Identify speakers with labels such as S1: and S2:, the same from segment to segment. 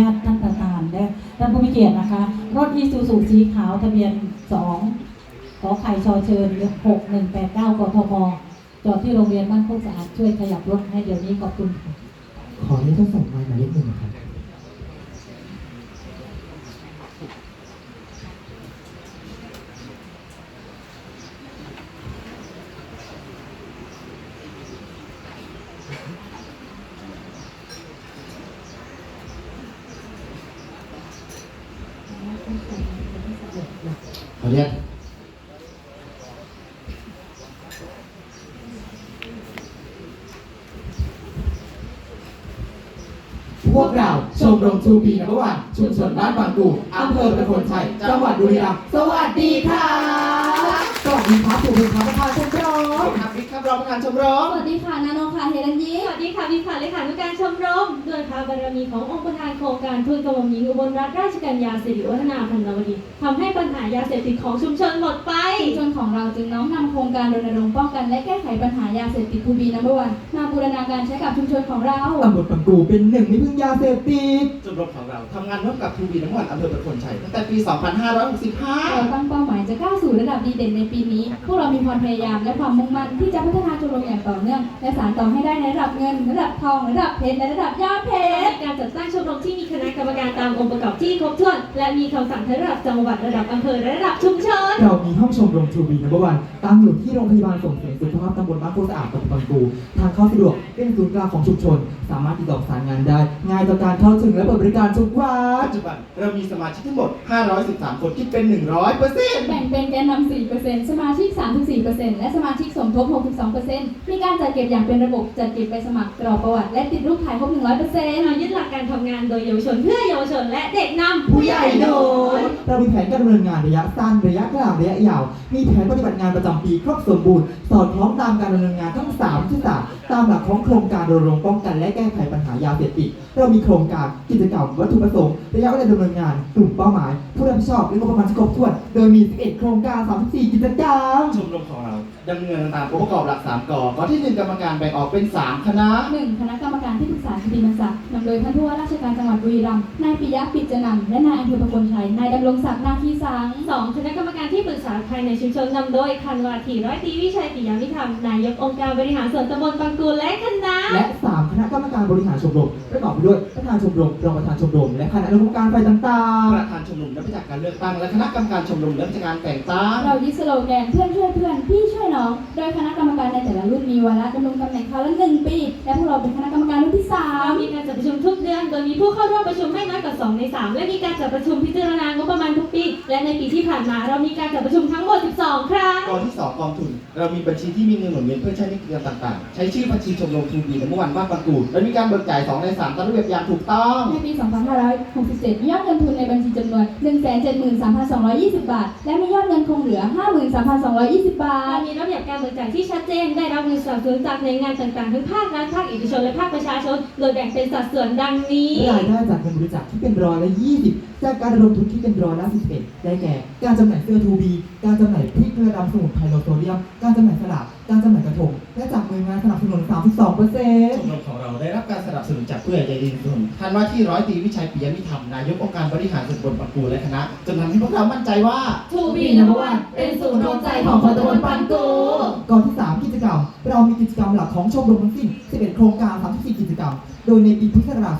S1: ญาตท่านประธานและท่านผู้มีเกียรตินะคะ รถอีซูซูสีขาวทะเบียน 2 ขอไข่ชอเชิญ 6189 กทม จอดที่โรงเรียนบ้านโคกสะอาดช่วยขยับรถให้เดี๋ยวนี้ขอบคุณค่ะ
S2: ขอให้ทดสอบมายหมายเลขหนึ่งครับ ขอเรียกพวกเราชมรมทูบีนับวันชุมชนบ้านบางกูอำเภอประโคนชัย จังหวัดบุรีรัมย์สวัสดีค่ะสวัสดีครับผู้บริหานชมครับ กครับรองประธานชมรม
S3: สวัสดีค่ะนาโนค่ะเฮรันยี
S4: สวัสดีค่ะวิค่ะเลขานุการชมรมด้วยพระบารมีขององค์ประธานโครงการทุนกระหม่อมหญิงอุบลรัตนราชกัญญาสิริวัฒนาพันนวดีทำให้ปัญหายาเสพติดของชุมชนหมดไป
S3: ชุมชนของเราจึงน้อมนำโครงการรณรงค์ป้องกันและแก้ไขปัญหายาเสพติดทูบีนัมเบอร์วันมาบูรณาการใช้กับชุมชนของเรา
S2: ตำบลบางกูเป็นหนึ่งในพึ่งยาเสพติด
S5: ชมรมของเราทำงานร่วมกับทูบีน้ำมันอำเภอประโคนชัยตั้งแต่ปี
S3: เรา
S5: 2565
S3: ตั้งเป้าหมายจะก้าวสู่ระดับดีเด่นในปีนี้ พวกเรามีความพยายามและความมุ่งมั่นที่จะพัฒนาชมรมอย่างต่อเนื่องและสานต่อให้ได้ในระดับเงิน ระดับทอง ระดับเพชรและระดับยอดเพ
S4: และ
S3: ชร
S4: การจัดตั้งชมรมที่มีคณะกรรมการตามองค์ประกอบที่ครบถ้วน และมีคำสั่งทั้งระดับจังหวัดระดับอำเภอและระดับชุมชน
S2: เรามีห้องชมรมทูบีนับวันตั้งอยู่ที่โรงพยาบาลส่งเสริมสุขภาพตำบลบ้านโพสะอาดตำบลบางปูทางเข้าสะดวกเป็นศูนย์กลางของชุมชน สามารถติดต่อประสานงานได้ ง่ายต่อการเข้าถึงและเปิดบริการทุกวั
S5: ปั
S2: น
S5: จจุบันเรามีสมาชิกทั้งหมด 513 คนคิดเป็น 100เปอร์เซ็นต์
S3: แบ่งเป็นแกนนำ4%สมาชิก 34%และสมาชิกสมทบ 62%มีการจัดเก็บอย่างเป็นระบบจัดเก็บไปสมัครกรอกประวัติ และติดรูปถ่ายครบ100%
S4: เรายึดหลักการทำงานโดยเยาวชนเพื่อเยาวชนและเด็กนำ
S2: ผู้ใหญ่โดย เรามีแผนการดำเนินงานระยะสั้นระยะกลางระยะยาว มีแผนปฏิบัติงานประจำปีครบสมบูรณ์สอดคล้องตามการดำเนินงานทั้ง3ที่3ตามหลักของโครงการรณรงค์ป้องกันและแก้ไขปัญหายาเสพติดเรามีโครงการกิจกรรมวัตถุประสงค์ระยะเวลาดำเนินงานกลุ่มเป้าหมาย ผู้รับผิดชอบและงบประมาณที่ครบถ้วน โดยมี11โครงการ 34 กิจกรรม
S5: ชมรมของเรา ดำเนินตามองค์ประกอบหลัก 3กอข้อที่1กรรมการแบ่งออกเป็น 3 คณะ
S3: หนึ่งคณะกรรมการที่ปรึกษาคดีมันศักดิ์นำโดยท่านผู้ว่าราชการจังหวัดบุรีรัมย์นายปิยะปิจจนำและนายอำเภอประโคนชัยนายดำรงศักดิ์นาคีสัง
S4: สองคณะกรรมการที่ปรึกษาภายในชุมชนนำโดยคันวาถีร้อยตรีวิชัยปิยามิธรรมนายกองค์การบริหารส่วนตำบลบางกูและคณะ
S2: บริหารชมรมประกอบไปด้วยประธานชมรมรองประธานชมรม และคณะอนุกรรมการฝ่ายต่าง
S5: ประธานชมรมและประจักษ์การเลือกตั้งและคณะกรรมการชมรมและประจักษ์การแต่งตั้ง
S3: เรายึดสโลแกนเพื่อนช่วยเพื่อนพี่ช่วยน้อง โดยคณะกรรมการในแต่ละรุ่นมีวาระดำรงตำแหน่งคราวละหนึ่งปี และพวกเราเป็นคณะกรรมการรุ่นที่สาม
S4: เรามีการจัดประชุมทุกเดือน โดยมีผู้เข้าร่วมประชุมไม่น้อยกว่า 2 ใน 3 และมีการจัดประชุมพิจารณางบประมาณทุกปี และในปีที่ผ่านมาเรามีการจัดประชุมทั้งหมด 12 ครั้ง
S5: กองที่ 2 กองทุน เรามีบัญชีที่มีเงินหมุนเวียนเพื่อใช้ในกิจกรรมต่างๆ ใช้ชื่อบัญชีชมรมทูบีน้ำมันบ้านบางกูและมีการเบิกจ่าย 2 ใน 3ตามระเบียบอย่างถูกต้อง
S3: ในปี 2567มียอดเงินทุนในบัญชีจำนวน 173,220 บาท และมียอดเงินคงเหลือ 53,220บา
S4: เรา
S3: ท
S4: มีระเบียบการเบิกจ่ายที่ชัดเจน ได้รับเงินสนับสนุนจากหน่วยงานต่างๆ ทั้งภาครัฐ ภาคเอกชน และภาคประชาชน โดยแบ่งเป็นสัดส่วนดังนี้
S2: ๆรายได้จากเงินบริจาคที่เป็นร้อยละ 20 จากการระดมทุนที่เป็นร้อยละ 11 ได้แก่ การจำหน่ายเสื้อทูบี การจำหน่ายพริกเกลือดำสมุนไพรโลโซเดียมการจำหน่ายสลากการจำหน่ายกระทงและจากหน่วยงานสนับสนุน 32เปอร์เซ็น
S5: ช
S2: ต์
S5: มรมของเราได้รับการสนับสนุนจากผู้ใหญ่ใจดีสนุนท่านว่าที่ร้อยตรีวิชัยปิยมิธรรมนายกองค์การบริหารส่วนตำบลปักกูและคณะจนทำให้พวกเรามั่นใจว่า
S4: ทูบีนัมวันเป็นศูนย์รวมใจของคนตำบลปังกู
S2: ก่อนที่ 3 กิจกรรม เรามีกิจกรรมหลักของชมรมทั้งสิ้น 11 โครงการ 34 กิจกรรม โดยในปีพุทธศักราช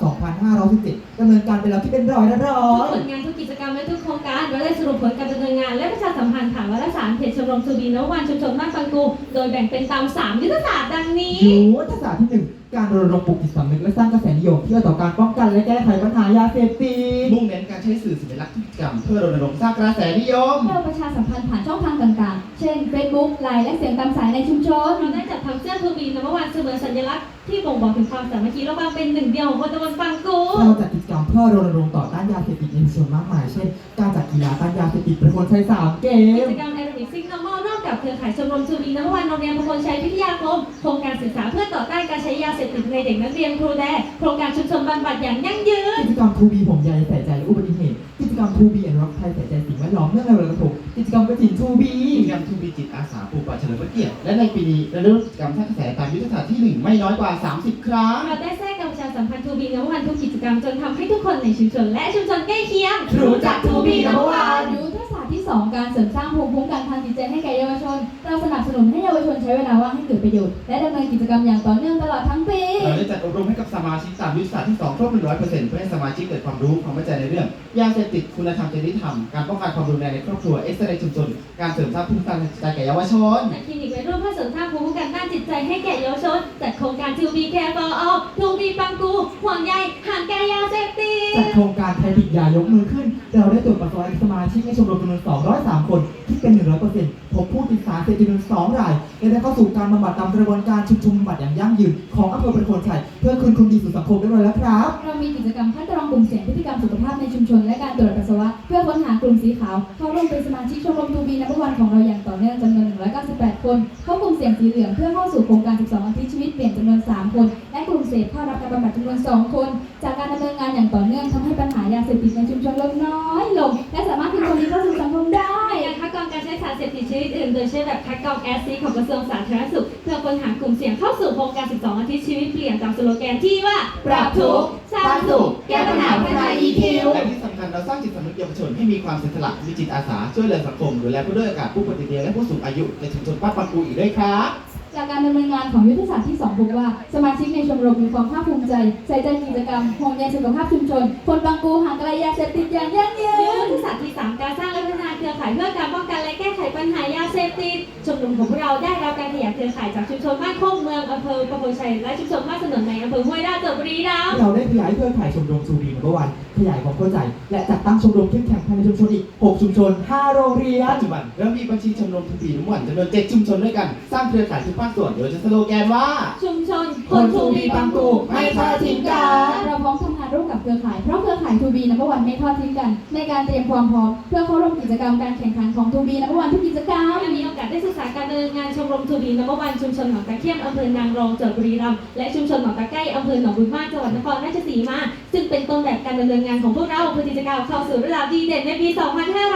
S2: 2517ดำเนินการไปแล้วที่เป็นร้อยละร้อ
S4: ทุก
S2: ย
S4: ผลงานทุกกิจกรรมและทุกโครงการเราได้สรุปผลการดำเนินงาน และประชาสัมพันธ์ผ่านวารสารเพจชมรมทูบีนวันชุมชนบ้านปังกู โดยแบ่งเป็นตาม3ยุทธศาสตร์ดังนี้
S2: ยุทธศาสตร์ที่1การรณรงค์ปลุกจิตสำนึกและสร้างกระแสนิยมที่เอื้อต่อการป้องกันและแก้ไขปัญหายาเสพติด
S5: มุ่งเน้นการใช้สื่อสัญลักษณ์พฤติกรรมเพื่อรณรงค์สร้างกระแสนิยม
S3: เราประชาสัมพันธ์ผ่านช่องทางต่างๆ เช่น Facebook ไลน์และเสียงตามสายในชุมชน
S4: เราได้จัดทำเสื้อทูบีนัมวันเสมือนสัญลักษณ์ที่บ่งบอกถึงความสามัคคีระหว่างเป็นหนึ่งเดียวของคนตำบลปังกู
S2: เราจัดกิจกรรมเพื่อรณรงค์ต่อต้านยาเสพติดในชุมชนมากมาย เช่น การจัดกีฬาต้านยาเสพติดประคนชัยสามเก
S4: กิ
S2: ม
S4: จกรรม กับเครือข่ายชมรมทูบีนัมวันโรงเรียนพหลชัยพิทยาคมโครงการศึกษาเพื่อต่อต้านการใช้ยาเสพติดในเด็กนักเรียนครูแดโครงการชุมชนบำบัดอย่างยั่งยืน
S2: กิจกรรมทูบีผมใยใส่ใจและอุบัติเหตุกิจกรรมทูบีแอนด์ร็อกไทยใส่ใจสิ่งแวดล้อมเนื่องในวันลอยกระทงกิจกรรมกระถิ่นทูบี
S5: กิจกรรมทูบีจิตอาสาปลูกป่าเฉลิมพระเกียรติและในปีนี้เราได้ร่วมกิจกรรมสร้างกระแสตามยุทธศาสตร์ที่ 1 ไม่น้อยกว่า 30 ครั้ง
S4: เราได้แทรกการประชาสัมพันธ์ทูบีนวันทุกกิจกรรมจนทำให้ทุกคนในชุมชนและชุมชนใกล้เคียง
S5: รู้จัก To Be Number One
S3: ยุทธศาสตร์ที่ 2 การเสริมสร้างภูมิคุ้มกันทางจิตใจให้แก่เยาวชนเรา สนับสนุนให้เยาว ใช้เวลาว่างให้เกิดประโยชน์ และดำเนินกิจกรรมอย่างต่อเนื่องตลอดทั้งปี
S5: เราได้จัดอบรมให้กับสมาชิกตามยุทธศาสตร์ที่2ครบ100%เพื่อให้สมาชิกเกิดความรู้ความเข้าใจในเรื่องยาเสพติดคุณธรรมจริยธรรมการป้องกันความรุนแรงในครอบครัวเอ็กซ์เรย์ชุมชนการเสริมสร้างภูมิคุ้มกันทางจิตใจแก่เยาวชน
S4: จัดคลินิกไว้ร่วมเพื่อเสริมสร้างภูมิคุ้มกันด้านจิตใจให้แก่เยาวชน จัดโครงการ To Be Care for All To Be ปังกูห่วงใยห่างไกลยาเสพติด
S2: จัดโครงการไทยติดยายกมือขึ้น เราได้ตรวจปัสสาวะสมาชิกในชมรมจำนวน203 คน ที่เป็น 100%พบผู้ติดสารเสพติดจำนวน2รายและได้เข้าสู่การบำบัดตามกระบวนการชุมชนบำบัดอย่างยั่งยืนของอำเภอประโคนชัยเพื่อคืนคุณดีสู่สังคมได้เลยแล้วครับ
S3: เรามีกิจกรรมคัดกรองกลุ่มเสี่ยงพฤติกรรมสุขภาพในชุมชนและการตรวจปัสสาวะเพื่อค้นหากลุ่มสีขาวเข้าร่วมเป็นสมาชิกชมรมทูบีนับวันของเราอย่างต่อเนื่องจำนวน 198 คน เข้ากลุ่มเสี่ยงสีเหลืองเพื่อเข้าสู่โครงการ 12อาทิตย์ชีวิตเปลี่ยนจำนวน 3 คน และกลุ่มเสพเข้ารับการบำบัดจำนวน 2 คน จากการดำเนินงานอย่างต่อเนื่องทำให้ปัญหายาเสพติดในชุมชนลดน้อยลงและสามารถคืนคนดีเข้าสู่สังคมได้
S4: สารเสพติดชนิดอื่นโดยใช้แบบคัดกรองแอสซีของกระทรวงสาธารณสุขเพื่อค้นหากลุ่มเสี่ยงเข้าสู่โครงการ 12 อาทิตย์ชีวิตเปลี่ยนตามสโลแกนที่ว่าปรับทุกข์สร้างสุขแก้ปัญหาพัฒนา EQ
S5: และที่สำคัญเราสร้างจิตสำนึกเยาวชนให้มีความเสียสละมีจิตอาสาช่วยเหลือสังคมดูแลผู้ด้อยโอกาสผู้ปฏิเดียและผู้สูงอายุในชุมชนป้าปังกูอีกด้วยครับ
S3: จากการดำเนินงานของยุทธศาสตร์ที่ 2 พบว่า สมาชิกในชมรมมีความภาคภูมิใจ ใส่ใจกิจกรรมห่วงใยสุขภาพชุมชน คนบางปูห่างไกลยาเสพติดอย่างยั่งยื
S4: ยุท
S3: น
S4: ธศาสตร์ที่ 3 การสร้างและพัฒนาเค รือข่ายเพื่อการป้องกันและแก้ไขปัญหายาเสพติดชมรมของพวกเราได้รับการขยายเครือข่ายจากชุมชนบ้านโคกเมืองอำเภอประโคนชัยและชุมชนบ้านสนนในอำเภอห้วยราชจังหวัดบุรีรัมย์
S2: เราได้ขยายเครือข่ายชมรมชูบีนเมื่อวันขยายความเข้าใจ และจัดตั้งชมรมเข้มแข็งภายในชุมชนอีก 6 ชุมชน 5 โรงเรียน
S5: ปัจจุบันเรามีบัญชีชมรมทุกปีน้ำหวานจำนวน 7 ชุมชนด้วยกัน สร้างเครือข่ายทุกภาคส่วนโดยจะสโลแกนว่า
S4: ชุมชน
S2: คนทูบีปังกูไม่ทอดทิ้งกัน
S3: 2 b Number One ไม่ทอดทิ้งกัน ในการเตรียมความพร้อมเพื่อเข้าร่วมกิจกรรมการแข่งขันของ2 b Number One ทุกกิจกรรม
S4: งานนี้โอกาสได้ศึกษาการดำเนินงานชมรม2 b Number One ชุมชนหนองตะเคียนอำเภอนางรองจังหวัดบุรีรัมย์และชุมชนหนองตะไก้อำเภอหนองบุญมากจังหวัดนครราชสีมา ซึ่งเป็นต้นแบบการดำเนินงานของพวกเราเพื่อกิจกรรมเข้าสู่ระดับดีเด่นในปี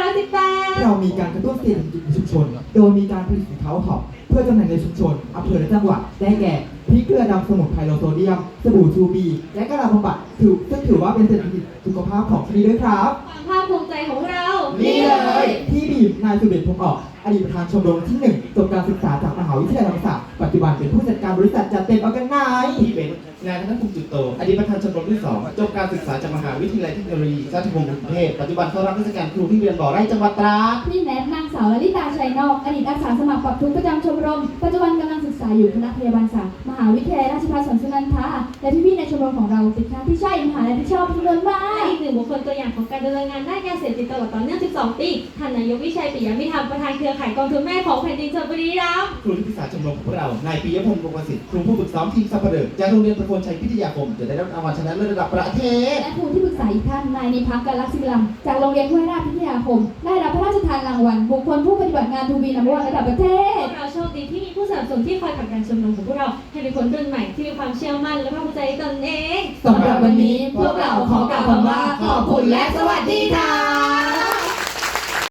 S4: 2518
S2: เรามีการกระตุ้นเศรษฐกิจชุมชน โดยมีการผลิตสินค้าท็อปเพื่อจำหน่ายในชุมชนอำเภอและจังหวัดได้แก่ พริกเกลือดำสมุนไพรโลโซเดียม สบู่ทูบี และกระดาษบำบัดถือซึ่งถือว่าเป็นเศรษฐกิจสุขภาพของที่นี่ด้วยครับ
S4: ความภาคภูมิใจของเรา
S2: นี่เลยพี่บีมนายสุเดชพงศ์ออก อดีตประธานชมรมที่หนึ่งจบการศึกษาจากมหาวิทยาลัยธรรมศาสตร์ปัจจุบันเป็นผู้จัดการบริษัทจัดเต็มออร์แกไนซ์
S5: ที่เป็นนายธนภูมิจุดโต อดีตประธานชมรมที่2จบการศึกษาจากมหาวิทยาลัยเทคโนโลยีราชมงคลกรุงเทพปัจจุบันเขารับราชการครูที่เรียนบ่อไร่จังหวัดตราด
S3: พี่แนทนางสาวลลิตาชัยนอก อดีตอาสาสมัครปรับทุกข์ประจำชมรม ปัจจุบันกำลังศึกษาอยู่คณะพยาบาลศาสตร์ม หาวิทยาลัยราชภัฏสวนสุนันทาและพี่ๆในชมรมของเราติดค้างที่ใช่มหาลัยที่ชอบจำนวนมา
S4: และ
S3: ก
S4: อีกหนึ่งบุคคลตัวอย่างของการดำเนินงานด้านยาเสพติดตลอดต่อเนื่อง 12 ปีท่านนายกวิชัยปิยมิธรรมประธานเครือข่ายกองทุนแม่ของแผ่นดินจังหวัดบุรีรัมย์
S5: ครูที่ปรึกษาชมรมของพวกเรา นายปิยพงศ์วงศ์ประสิทธิ์ครูผู้ฝึกซ้อมทีมซัพพอร์เดอร์จากโรงเรียนประโคนชัยพิทยาคมจะได้รับรางวัลชนะเลิศระดับประเทศ
S3: และครูที่ปรึกษาอีกท่านนายนิพักการลักษิลัมจากโรงเรียนห้วยราชพิทยาคม ได้รับพระราชทานรางวัลบุคคลผู้ปฏิบัติงานทูบีนัมวันระดับประเท
S4: พ
S3: ศ
S4: วกเราโชคดีที่มีผู้สนับสนุนที่คอยผลักดันชมรมของพวกเราให้เป็นคนรุ่นใหม่ที่มีความเชื่อมั่นและภาคภูมิใจตนเอง
S3: สำหรับวันนี้พวกเราขอกล่าวคำว่าขอบคุณและสวัสดีค่ะ